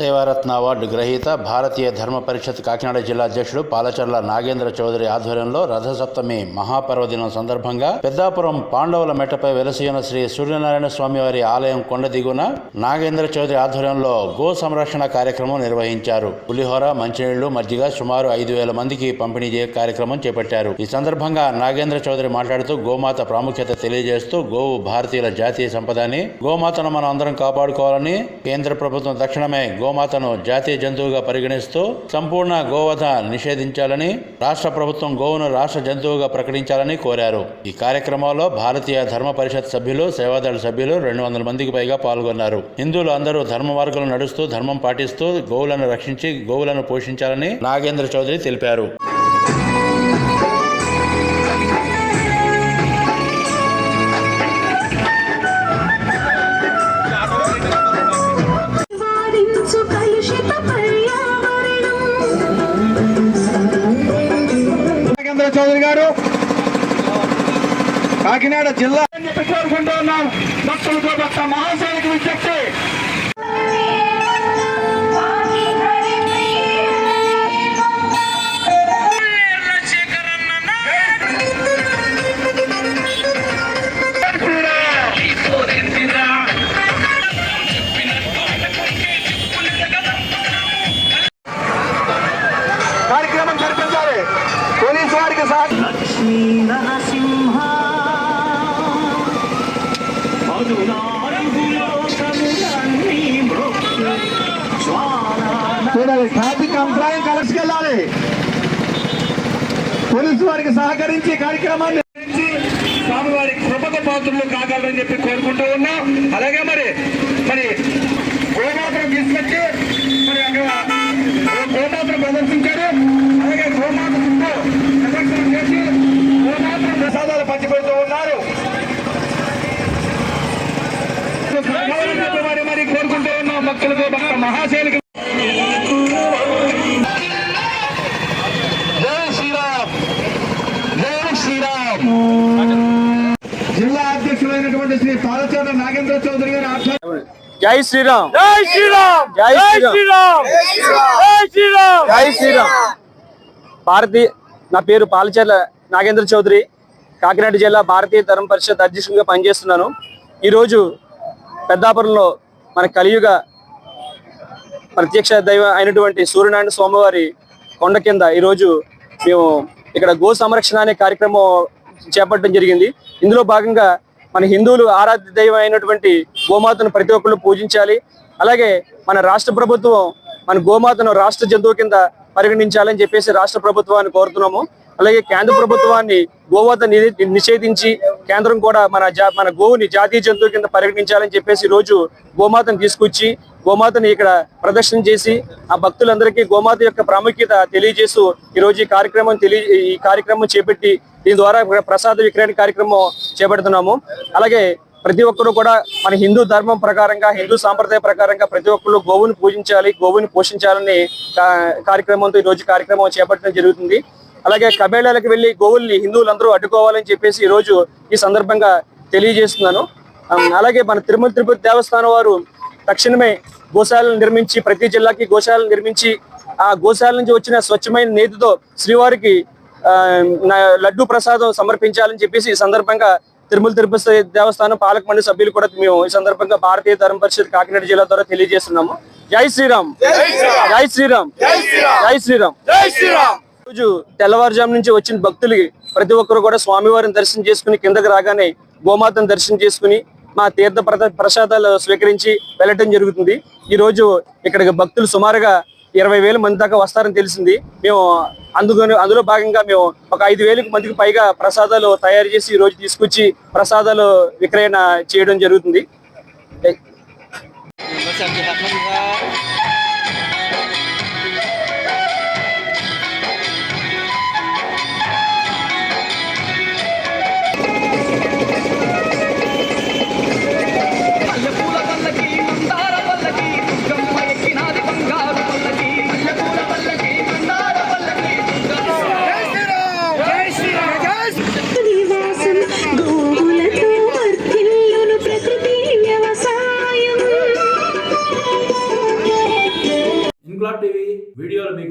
సేవారత్న award గ్రహీత భారతీయ ధర్మ పరిషత్ కాకినాడ జిల్లా అధ్యక్షుడు పాలచర్ల నాగేంద్ర చౌదరి ఆధ్వర్యంలో రథసప్తమి మహాపర్వదినం సందర్భంగా పెద్దాపురం పాండవుల మెట్టపై వెలసియున్న శ్రీ సూర్యనారాయణ స్వామి వారి ఆలయం కొండ దిగున నాగేంద్ర చౌదరి ఆధ్వర్యంలో గో సంరక్షణ కార్యక్రమం నిర్వహించారు. పులిహోర మంచినీళ్ళు మజ్జిగ సుమారు ఐదు వేల మందికి పంపిణీ చేయ కార్యక్రమం చేపట్టారు. ఈ సందర్భంగా నాగేంద్ర చౌదరి మాట్లాడుతూ గోమాత ప్రాముఖ్యత తెలియజేస్తూ గోవు భారతీయుల జాతీయ సంపద అని గోమాతను మనం అందరం కాపాడుకోవాలని కేంద్ర ప్రభుత్వం తక్షణమే గోమాతను జాతీయ జంతువుగా పరిగణిస్తూ సంపూర్ణ గోవధ నిషేధించాలని రాష్ట్ర ప్రభుత్వం గోవును రాష్ట్ర జంతువుగా ప్రకటించాలని కోరారు. ఈ కార్యక్రమంలో భారతీయ ధర్మ పరిషత్ సభ్యులు సేవాదళ సభ్యులు రెండు వందల మందికి పైగా పాల్గొన్నారు. హిందువులు అందరూ ధర్మ మార్గంలో నడుస్తూ ధర్మం పాటిస్తూ గోవులను రక్షించి గోవులను పోషించాలని నాగేంద్ర చౌదరి తెలిపారు. నాగేంద్ర చౌదరి గారు. కాకినాడ జిల్లా అని కోరుకుంటూ ఉన్నాం. భక్తులతో భక్త మహాశైలికి విజ్ఞప్తి. పోలీసు వారికి సహ చూడాలి ట్రాఫిక్ అంతరాయం కలుసుకెళ్ళాలి పోలీసు వారికి సహకరించి కార్యక్రమాన్ని స్వామివారి కృపకు పాత్రలు కాగలరని చెప్పి కోరుకుంటూ ఉన్నాం. అలాగే మరి మరి గోమాతను తీసుకొచ్చి మరి అక్కడ గోమాతను ప్రదర్శించారు అలాగే గోమాత చుట్టూ ప్రదక్షిణ చేసి గోమాతను ప్రసాదాలు పంచిపెడుతూ ఉన్నారు మరి మరి కోరుకుంటూ ఉన్నాం భక్తులకు భక్త మహాశైలికి జై శ్రీరామ్. జై శ్రీరామ్. జిల్లా అధ్యక్షులైనటువంటి శ్రీ పాలచోట నాగేంద్ర చౌదరి గారి ఆధ్వర్యంలో జై శ్రీరామ్. జై శ్రీరామ్. జై శ్రీరామ్. జై శ్రీరామ్. జై శ్రీరామ్. భారతీయ నా పేరు పాలచర్ల నాగేంద్ర చౌదరి. కాకినాడ జిల్లా భారతీయ ధర్మ పరిషత్ అధ్యక్షుడిగా పనిచేస్తున్నాను. ఈరోజు పెద్దాపురంలో మన కలియుగ ప్రత్యక్ష దైవ అయినటువంటి సూర్యనారాయణ స్వామివారి కొండ కింద ఈరోజు మేము ఇక్కడ గో సంరక్షణ అనే కార్యక్రమం చేపట్టడం జరిగింది. ఇందులో భాగంగా మన హిందువులు ఆరాధ్య దైవం అయినటువంటి గోమాతను ప్రతి ఒక్కళ్ళు పూజించాలి. అలాగే మన రాష్ట్ర ప్రభుత్వం మన గోమాతను రాష్ట్ర జంతువు కింద పరిగణించాలని చెప్పేసి రాష్ట్ర ప్రభుత్వాన్ని కోరుతున్నాము. అలాగే కేంద్ర ప్రభుత్వాన్ని గోమాత నిషేధించి కేంద్రం కూడా మన జా మన గోవుని జాతీయ జంతువు కింద పరిగణించాలని చెప్పేసి రోజు గోమాతను తీసుకొచ్చి గోమాతని ఇక్కడ ప్రదర్శన చేసి ఆ భక్తులందరికీ గోమాత యొక్క ప్రాముఖ్యత తెలియజేస్తూ ఈ రోజు ఈ కార్యక్రమం తెలియ ఈ కార్యక్రమం చేపట్టి దీని ద్వారా ప్రసాద విక్రయణ కార్యక్రమం చేపడుతున్నాము. అలాగే ప్రతి ఒక్కరు కూడా మన హిందూ ధర్మం ప్రకారంగా హిందూ సాంప్రదాయ ప్రకారంగా ప్రతి ఒక్కరు గోవుని పూజించాలి గోవుని పోషించాలని కార్యక్రమంతో ఈరోజు కార్యక్రమం చేపట్టడం జరుగుతుంది. అలాగే కబేళాలకు వెళ్ళి గోవుల్ని హిందువులందరూ అడ్డుకోవాలని చెప్పేసి ఈ రోజు ఈ సందర్భంగా తెలియజేస్తున్నాను. అలాగే మన తిరుమల తిరుపతి దేవస్థానం వారు తక్షణమే గోశాలను నిర్మించి ప్రతి జిల్లాకి గోశాలను నిర్మించి ఆ గోశాల నుంచి వచ్చిన స్వచ్ఛమైన నేతితో శ్రీవారికి లడ్డు ప్రసాదం సమర్పించాలని చెప్పేసి ఈ సందర్భంగా తిరుమల తిరుపతి దేవస్థానం పాలక మండలి సభ్యులు కూడా మేము ఈ సందర్భంగా భారతీయ ధర్మ పరిషత్ కాకినాడ జిల్లా ద్వారా తెలియజేస్తున్నాము. జై శ్రీరామ్. జై శ్రీరామ్. జై శ్రీరామ్. జై శ్రీరామ్. రోజు తెల్లవారుజాము నుంచి వచ్చిన భక్తులకి ప్రతి ఒక్కరు కూడా స్వామివారిని దర్శనం చేసుకుని కిందకి రాగానే గోమాతను దర్శనం చేసుకుని మా తీర్థ ప్రసాదాలు స్వీకరించి వెళ్ళటం జరుగుతుంది. ఈ రోజు ఇక్కడికి భక్తులు సుమారుగా ఇరవై వేల మంది దాకా వస్తారని తెలిసింది. మేము అందుకని అందులో భాగంగా మేము ఒక ఐదు వేలకు మందికి పైగా ప్రసాదాలు తయారు చేసి ఈ రోజు తీసుకొచ్చి ప్రసాదాలు విక్రయణ చేయడం జరుగుతుంది.